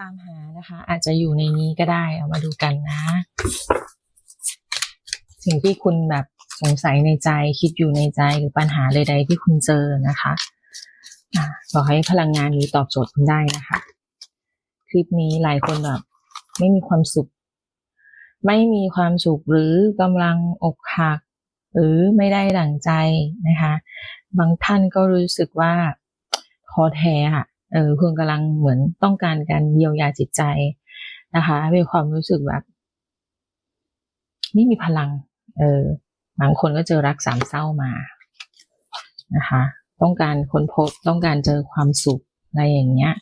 ตามหานะคะ อาจจะอยู่ในนี้ก็ได้เอามาดูกันนะ สิ่งที่คุณแบบสงสัยในใจคิดอยู่ในใจหรือปัญหาใดๆที่คุณเจอนะคะขอให้พลังงานนี้ตอบโจทย์คุณได้นะคะ คลิปนี้หลายคนแบบ ไม่มีความสุข ไม่มีความสุขหรือกำลังอกหัก หรือไม่ได้ดั่งใจนะคะ บางท่านก็รู้สึกว่าท้อแท้อะ เออคุณกำลังเหมือนต้องการการเยียวยาจิตใจนะคะมีความรู้สึกแบบไม่มีพลัง เออบางคนก็เจอรักสามเศร้ามานะคะ ต้องการค้นพบต้องการเจอความสุขอะไรอย่างเงี้ย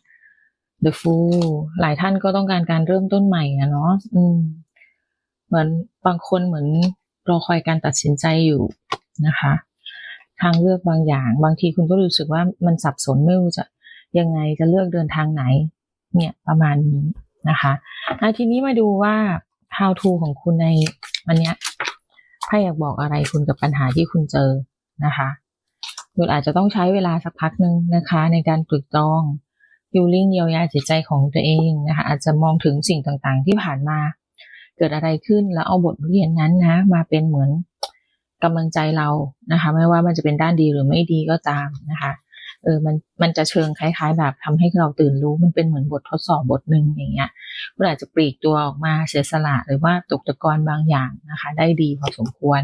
The Fool หลายท่านก็ต้องการการเริ่มต้นใหม่นะเนาะอืม เหมือนบางคนเหมือนรอคอยการตัดสินใจอยู่นะคะ ทางเลือกบางอย่าง บางทีคุณก็รู้สึกว่ามันสับสนไม่รู้จะ ยังไงจะเลือกเดินทางไหน เนี่ยประมาณนี้นะคะอะทีนี้มาดูว่า how to ของคุณในวันนี้ไพ่อยากบอกอะไรคุณกับปัญหาที่คุณเจอนะคะคุณอาจจะต้องใช้เวลาสักพักหนึ่งนะคะ ในการตรึกตรองยูริ่งเยียวยาจิตใจของตัวเองนะคะอาจจะมองถึงสิ่งต่างๆ ที่ผ่านมา เกิดอะไรขึ้นแล้วเอาบทเรียนนั้นนะ มาเป็นเหมือนกำลังใจเรานะคะ ไม่ว่ามันจะเป็นด้านดีหรือไม่ดีก็ตามนะคะ เออมันมันจะเชิงคล้าย ๆ แบบทำให้เราตื่นรู้มันเป็นเหมือนบททดสอบบทหนึ่งอย่างเงี้ยคุณอาจจะปลีกตัวออกมาเสียสละหรือว่าตกตะกอนบางอย่างนะคะ ได้ดีพอสมควร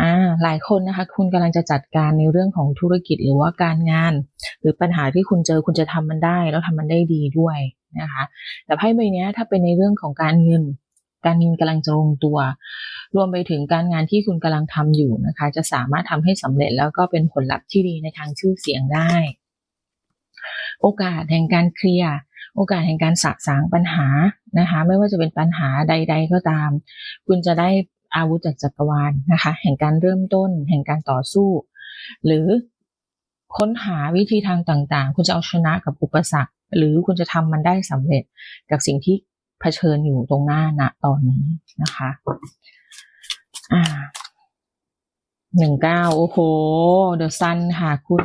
อ่าหลายคนนะคะ คุณกำลังจะจัดการในเรื่องของธุรกิจหรือว่าการงาน หรือปัญหาที่คุณเจอคุณจะทำมันได้ แล้วทำมันได้ดีด้วยนะคะ แต่ไพ่ใบนี้ถ้าเป็นในเรื่องของการเงิน การเงินกำลังจะลงตัว รวมไปถึงการงานที่คุณกำลังทำอยู่นะคะ จะสามารถทำให้สำเร็จแล้วก็เป็นผลลัพธ์ที่ดีในทางชื่อเสียงได้ โอกาสแห่งการเคลียร์โอกาสแห่งการสะสางปัญหานะคะ ไม่ว่าจะเป็นปัญหาใด ๆ ก็ตาม คุณจะได้อาวุธจากจักรวาลนะคะ แห่งการเริ่มต้น แห่งการต่อสู้ หรือค้นหาวิธีทางต่างๆ คุณจะเอาชนะกับอุปสรรค หรือคุณจะทำมันได้สำเร็จกับสิ่งที่เผชิญอยู่ตรงหน้าณตอนนี้นะคะ อ่าหนึ่งเก้าโอ้โหเดอะซันค่ะคุณ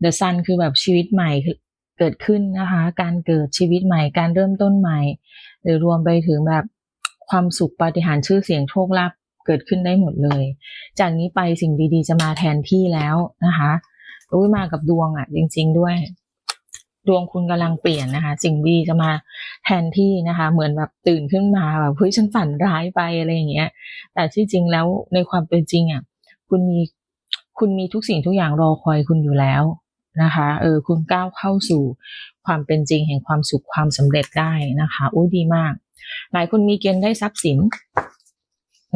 เดอะซันคือแบบชีวิตใหม่เกิดขึ้นนะคะ การเกิดชีวิตใหม่ การเริ่มต้นใหม่ หรือรวมไปถึงแบบความสุขปาฏิหาริย์ชื่อเสียงโชคลาภเกิดขึ้นได้หมดเลย จากนี้ไปสิ่งดีๆ จะมาแทนที่แล้วนะคะอุ้ยมากับดวงอะ่ะ จริง ๆ ด้วย ดวงคุณกำลังเปลี่ยนนะคะสิ่งดีจะมาแทนที่นะคะ เหมือนแบบตื่นขึ้นมาแบบเฮ้ยฉันฝันร้ายไปอะไรอย่างเงี้ย แต่ที่จริงแล้วในความเป็นจริงอะคุณมีคุณมีทุกสิ่งทุกอย่างรอคอยคุณอยู่แล้วนะคะเออคุณก้าวเข้าสู่ความเป็นจริงแห่งความสุขความสำเร็จได้นะคะอุ้ยดีมาก หลายคนมีเกณฑ์ได้ทรัพย์สิน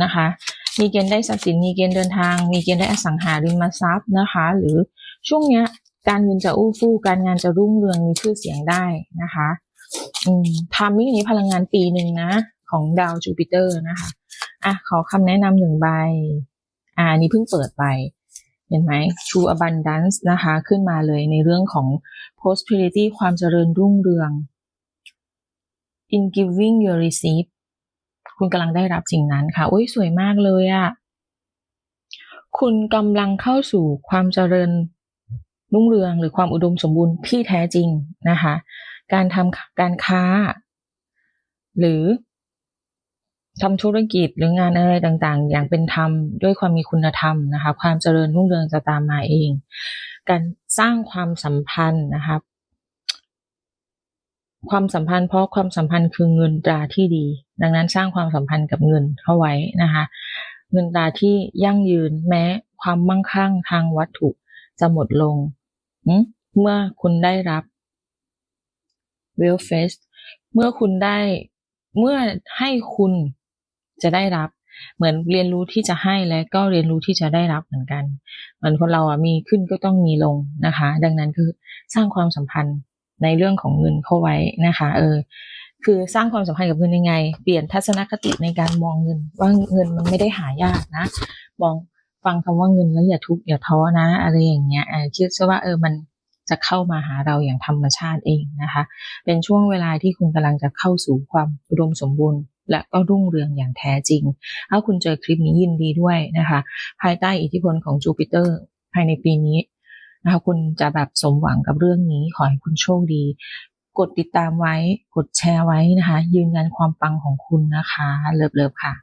นะคะ มีเกณฑ์ได้ทรัพย์สินมีเกณฑ์เดินทาง มีเกณฑ์ได้อสังหาริมทรัพย์นะคะ หรือช่วงเนี้ย การเงินจะอู้ฟู่การงานจะรุ่งเรืองมีชื่อเสียงได้นะคะอืมทามิ่งนี้พลังงานปีหนึ่งนะ ของดาวจูปิเตอร์นะคะอะขอคำแนะนำหนึ่งใบ อ่านี้เพิ่งเปิดไป เห็นไหม True Abundance นะคะ ขึ้นมาเลยในเรื่องของ prosperity ความเจริญรุ่งเรือง in giving you receive คุณกำลังได้รับสิ่งนั้นค่ะโอ้ยสวยมากเลยอะคุณกำลังเข้าสู่ความเจริญ รุ่งเรืองหรือความอุดมสมบูรณ์ที่แท้จริงนะคะ การทำการค้า หรือทำธุรกิจหรืองานอะไรต่างๆ อย่างเป็นธรรมด้วยความมีคุณธรรมนะคะ ความเจริญรุ่งเรืองจะตามมาเอง การสร้างความสัมพันธ์นะคะความสัมพันธ์เพราะความสัมพันธ์คือเงินตราที่ดี ดังนั้นสร้างความสัมพันธ์กับเงินเข้าไว้นะคะ เงินตราที่ยั่งยืนแม้ความมั่งคั่งทางวัตถุจะหมดลง เมื่อคุณได้รับ w e l l f a c e เมื่อคุณได้ เมื่อให้คุณจะได้รับ เหมือนเรียนรู้ที่จะให้และก็เรียนรู้ที่จะได้รับเหมือนกัน เหมือนคนเราอะมีขึ้นก็ต้องมีลงนะคะ ดังนั้นคือสร้างความสัมพันธ์ในเรื่องของเงินเข้าไว้นะคะ เออ คือสร้างความสัมพันธ์กับเงินยังไง เปลี่ยนทัศนคติในการมองเงิน ว่าเงินมันไม่ได้หายากนะ มอง ฟังคำว่าเงินแล้วอย่าทุกข์อย่าท้อนะ อะไรอย่างเงี้ยเออคิดซะว่าเออมันจะเข้ามาหาเราอย่างธรรมชาติเองนะคะ เป็นช่วงเวลาที่คุณกำลังจะเข้าสู่ความอุดมสมบูรณ์และก็รุ่งเรืองอย่างแท้จริง ถ้าคุณเจอคลิปนี้ยินดีด้วยนะคะ ภายใต้อิทธิพลของจูปิเตอร์ภายในปีนี้นะคะคุณจะแบบสมหวังกับเรื่องนี้ ขอให้คุณโชคดี กดติดตามไว้ กดแชร์ไว้นะคะ ยืนยันความปังของคุณนะคะ เลิฟๆค่ะ